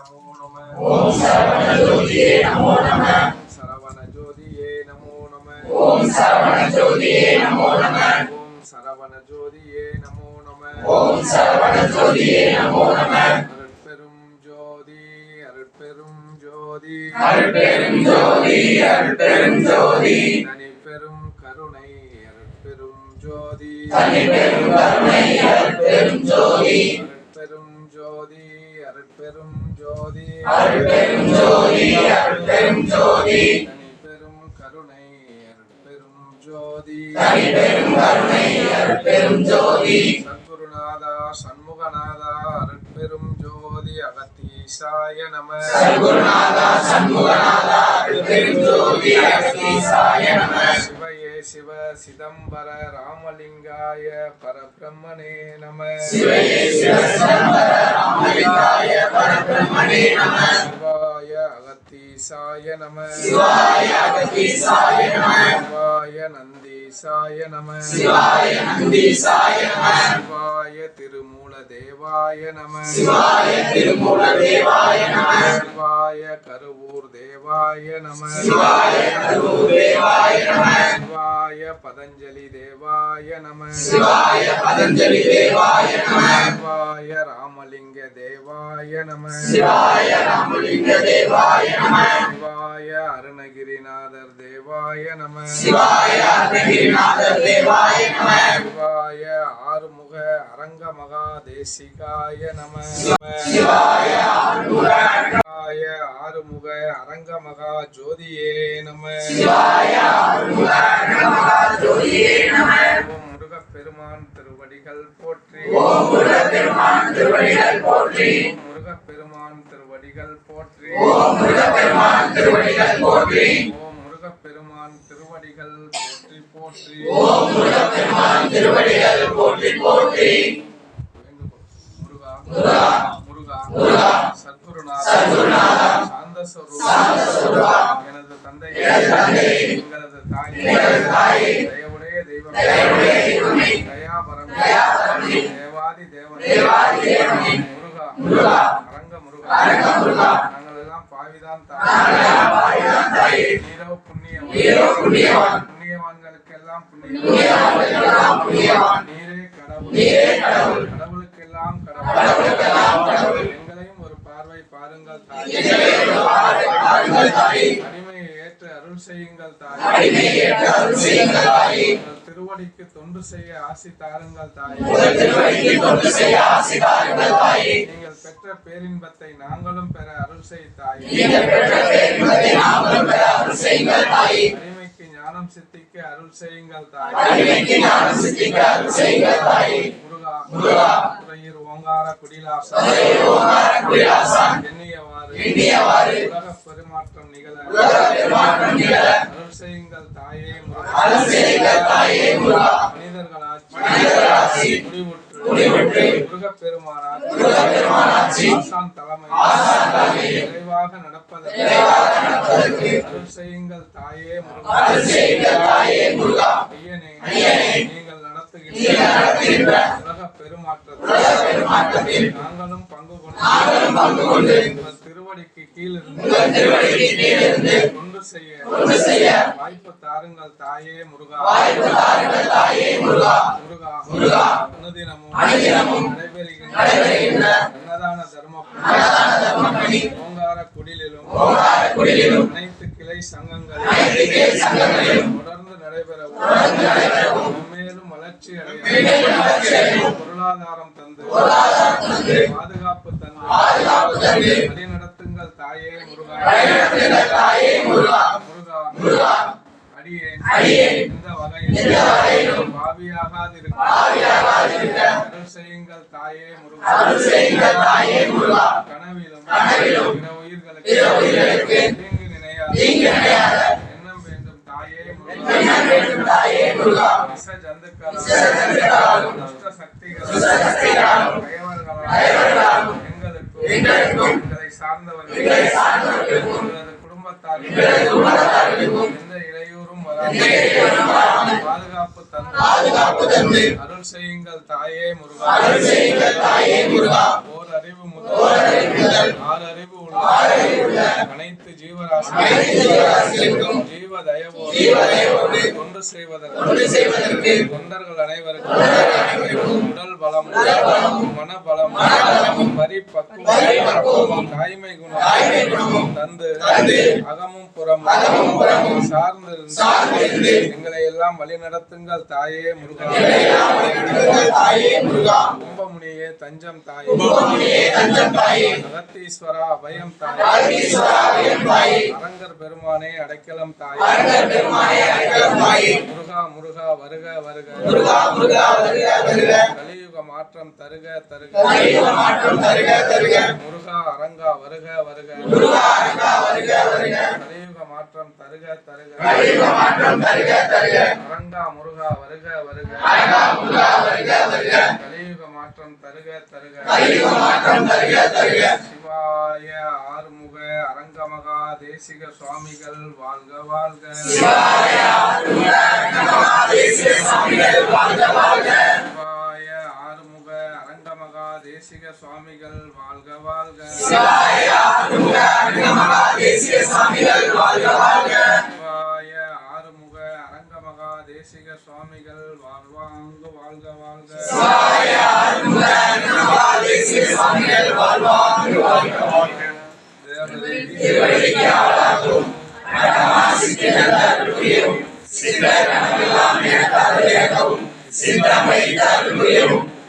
நமோ நம ஓம் சரவண ஜோதியே நமோ நம. சரவண ஜோதியே நமோ நம. ஓம் சரவண ஜோதியே நமோ நம. ஓம் சரவண ஜோதியே நமோ நம. ஓம் சரவண ஜோதியே நமோ நம. அருட்பெரும் ஜோதி அருட்பெரும் ஜோதி. அருட்பெரும் ஜோதி அருட்பெரும் ஜோதி. தனிப்பெரும் கருணை அருட்பெரும் ஜோதி. தனிப்பெரும் கருணை அருட்பெரும் ஜோதி அருட்பெரும் ஜோதி. அருட்பெரும் ஜோதி. அருட்பெரும் ஜோதி அருட்பெரும் ஜோதி. தனிப்பெரும் கருணை அருட்பெரும் ஜோதி. தனிப்பெரும் கருணை அருட்பெரும் ஜோதி. சத்குருநாதா சண்முகநாதா அருட்பெரும் ஜோதி அகத்தீசாய நம. சர்க்குருநாதா சண்முகநாதா அருட்பெரும் ஜோதி அகதீசாய நம. சிதம்பர ராமலிங்காய பரபிரம்மனே நம. சிவயே அகத்தீசாய நம. சிவாய நந்தீசாய நம. சிவாய திருமூல தேவாய நம. சிவாய திருமூல தேவாய நம சிவாய கருவூர் தேவாய நம. சிவாய கருவூர் தேவாய நம. சிவாய பதஞ்சலி தேவாய நம. சிவாய பதஞ்சலி தேவாய நம. சிவாய ராமலிங்க தேவாய நம. சிவாய ராமலிங்க தேவாய நம. சிவாய அருணகிரிநாதர் தேவாய நம. சிவாய அருணகிரிநாதர் தேவாய நம. சிவாய ஆறுமுக அரங்க மகா தேசிகாய நம. சிவாய ஆறுமுக அரங்க மகா ஜோதியே திருவடிகள் போற்றி ஓம் திருவடிகள் போற்றி முருகப்பெருமான் திருவடிகள் போற்றி. முருகப்பெருமான் திருவடிகள் போற்றி. முருகப்பெருமான் திருவடிகள் போற்றி போற்றி முருகப்பெருமான் திருவடிகள் போற்றி போற்றி. முருகா முருகா முருகா முருகா சத்குருநாதா சத்குருநாதா சாந்த சாந்த ஸ்வரூபா எனது தந்தை எனது தந்தை எங்களது தாய் எங்களது தாயே தயவுடைய தெய்வம் தயவுடைய தெய்வமே தயாபரம் தயாபரமே தேவாதி தேவன் தேவாதி தேவனே முருகா முருகா அரங்க முருகா அரங்க முருகா நாங்கள் எல்லாம் பாவிதான் நாங்களெல்லாம் பாவிதான் தாயே. நீரோ புண்ணியம் நீரோ புண்ணியவான். புண்ணியவான்களுக்கெல்லாம் புண்ணியம் புண்ணியவான்களுக்கெல்லாம் புண்ணியவான். நீரே கடவுள். நீரே கடவுள். கடவுளுக்கெல்லாம் கடவுள். எங்களையும் ஒரு பார்வை பாருங்கள் தாய். எங்களை ஒரு பார்வை பாருங்கள் தாயே. அருள் செய்யுங்கள் தாய். திருவடிக்கு தொண்டு செய்ய ஆசி தாருங்கள் தாய். நீங்கள் பெற்ற பேரின்பத்தை நாங்களும் பெற அருள் செய் தாய். அடிமைக்கு ஞானம் சித்திக்க அருள் செய்யுங்கள் தாய். முருகா ஓங்கார குடிலாசா. எண்ணியவாறு. உலக முடிவுற்று நடப்பதற்கு அருள் செய்யுங்கள் தாயே முருகா ஐயனே நீங்கள் நடத்துகின்ற உலக பெருமாற்றத்தில் நாங்களும் பங்கு கொண்டு திருவடிக்கு கீழிருந்து ஒன்று செய்ய செய்ய வாய்ப்பு தாருங்கள் தாயே முருகா. தாயே முருகா முருகா முருகா அனுதினமும் அனுதினமும் நடைபெறுகின்ற அன்னதான தர்ம தர்மப்பணி ஓங்கார குடிலிலும் அனைத்து கிளை சங்கங்கள் சங்கங்களிலும் தொடர்ந்து நடைபெறவும் மேலும் வளர்ச்சி அடைய பொருளாதாரம் தந்து பொருளாதாரம் தந்து பாதுகாப்பு தந்து தாயே முருகா. தாயே முருகா. முருகா முருகா அடியே. வகையில் எந்த வகையிலும் பாவியாகாதிருக்க. அருள் செய்யுங்கள் தாயே முருகா. அருள் செய்யுங்கள் தாயே முருகா கனவிலும் கனவிலும் பிற உயிர்களுக்கு பிற உயிர்களுக்கு தீங்கு நினையாது. தீங்கு நினையாத எண்ணம் வேண்டும் தாயே எண்ணம் வேண்டும் தாயே முருகா ஜந்துக்களாலும் துஷ்ட சக்திகளாலும் பயவர்களால் பயவர்களாலும் எங்களுக்கும் பாதுகாப்பு பாதுகாப்பு தந்து அருள் செய்யுங்கள் தாயே முருகா. அருள் செய்யுங்கள் தாயே முருகா. ஓர் அறிவு முதல் ஆறு அறிவு உள்ள அனைத்து ஜீவராசிகளுக்கும் தயவோடு தொண்டு செய்வதற்கு தொண்டு செய்வதற்கு தொண்டர்கள் அனைவருக்கும் உடல் பலம் மனபலம் பரிபக்குவம் தாய்மை குணம் தந்து அகமும் புறம் அகமும் புறமும் சார்ந்திருந்து எங்களை எல்லாம் வழிநடத்துங்கள் தாயே முருகா. கும்பமுனியே தஞ்சம் தாயே. அகத்தீஸ்வரா அபயம் தாயே. அரங்கர் பெருமானே அடைக்கலம் தாயே. முருகா முருகா வருக வருக. முருகா முருகா வருக வருக. கலியுக மாற்றம் தருக தருக. கலியுக மாற்றம் தருக தருக. முருகா அரங்கா வருக வருக. முருகா அரங்கா வருக வருக. கலியுக மாற்றம் தருக தருக. கலியுக மாற்றம் தருக தருக. அரங்கா முருகா வருக வருக. அரங்கா முருகா வருக வருக. கலியுக மாற்றம் தருக தருக. கலியுக மாற்றம் தருக தருக. சிவாய ஆறுமுக அரங்கமகா தேசிக சுவாமிகள் வாழ்க வாழ்க. சிவாய ஆறுமுக அரங்கமகா தேசிக சுவாமிகள் வாழ்க வாழ்க. சிவாய ஆறுமுக அரங்கமகா தேசிக சுவாமிகள் வாழ்க வாழ்க வாழ்க வாழ்க. சிவாய ஆறுமுக அரங்கமகா தேசிக சுவாமிகள் வாழ்வாங்க வாழ்க வாழ்க சிவாய ஆறுமுக அரங்கமகா தேசிக சுவாமிகள் வாழ்வாங்க வாழ்க வாழ்க தேவதேவி திருவடிக்கு ஆளாகும் அருளியும் சித்தர்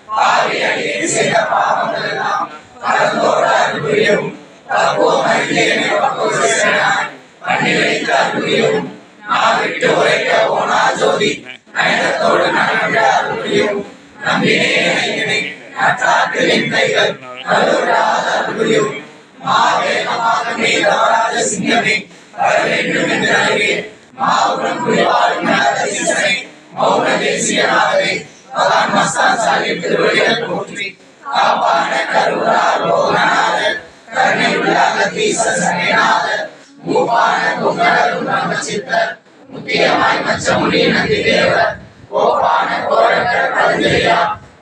பாவி அடியே செய்த பாவங்கள் எல்லாம் பரந்தோட அருளியும் தப்போமையிலே பக்குவசனாய் பண்ணி வைத்த அருளியும் நான் விட்டு உரைக்க ஓனா ஜோதி நயனத்தோடு நடந்த கருடாத மீதவராஜ சிங்கமே வர வேண்டும் என்று அருகே மாவுடன் குடிவாழும் நரதீசனை மௌன தேசியனாகவே பகவான் மஸ்தான் சாஹிப் திருவடிகள் போற்றி காப்பான கருணா ரோகநாத கருணை உள்ள அகத்தீச சமயநாத மூப்பான பொங்கலரும் பிரம்மசித்தர் முக்கியமாய் மச்சமுனி நந்தி தேவர் கோப்பான கோரக்கர் பழஞ்செய்யா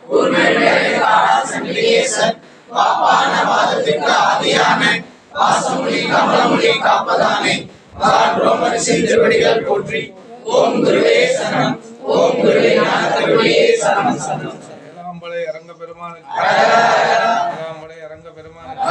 ஊர்மேலே சண்டிகேசன் பாப்பான வாதத்திற்கு ஆதியான வாசமொழி கமலமொழி காப்பதானே ரோமரிசி திருவடிகள் போற்றி. ஓம் குருவே சரணம். ஓம் குருவே ஞான திருவடியே சரணம். சரணம் ஏழாம்பளை அரங்க பெருமானுக்கு ஏழாம்பளை அரங்க பெருமானுக்கு